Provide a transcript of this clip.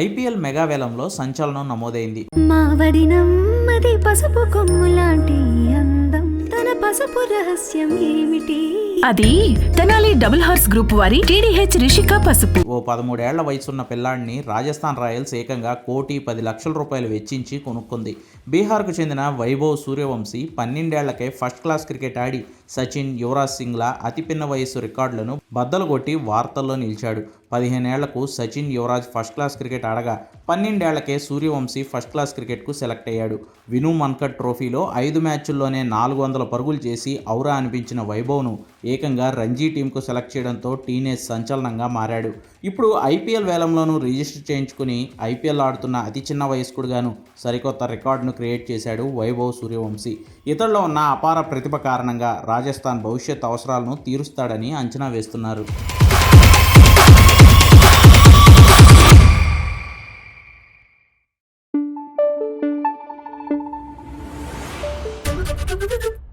IPL mega వేలంలో సంచలనం నమోదైంది. మావడి నమ్మది పసుపు కొమ్ము లాంటి అందం. తన పసుపు రహస్యం ఏమిటి? అది తెనాలి డబుల్ హార్స్ గ్రూప్ వారి టీడీహెచ్ రిషిక పసుపు. ఓ పదమూడేళ్ళ వయసున్న పిల్లాడిని రాజస్థాన్ రాయల్స్ ఏకంగా కోటి పది లక్షల రూపాయలు వెచ్చించి కొనుక్కుంది. బీహార్కు చెందిన వైభవ్ సూర్యవంశీ పన్నెండేళ్ళకే ఫస్ట్ క్లాస్ క్రికెట్ ఆడి సచిన్ యువరాజ్ సింగ్ల అతి పిన్న వయస్సు రికార్డులను బద్దలు కొట్టి వార్తల్లో నిలిచాడు. పదిహేనేళ్ళకు Sachin Yuvraj first class cricket ఆడగా పన్నెండేళ్ళకే సూర్యవంశీ ఫస్ట్ క్లాస్ క్రికెట్కు సెలెక్ట్ అయ్యాడు. విను మన్కట్ ట్రోఫీలో ఐదు మ్యాచ్ల్లోనే నాలుగు వందల పరుగులు చేసి ఔరా అనిపించిన వైభవ్ను ఏకంగా రంజీ టీంకు సెలెక్ట్ చేయడంతో టీనేజ్ సంచలనంగా మారాడు. ఇప్పుడు ఐపీఎల్ వేలంలోనూ రిజిస్టర్ చేయించుకుని ఐపీఎల్ ఆడుతున్న అతి చిన్న వయస్కుడుగాను సరికొత్త రికార్డును క్రియేట్ చేశాడు వైభవ్ సూర్యవంశీ. ఇతడిలో ఉన్న అపార ప్రతిభ కారణంగా రాజస్థాన్ భవిష్యత్ అవసరాలను తీరుస్తాడని అంచనా వేస్తున్నారు Thank you.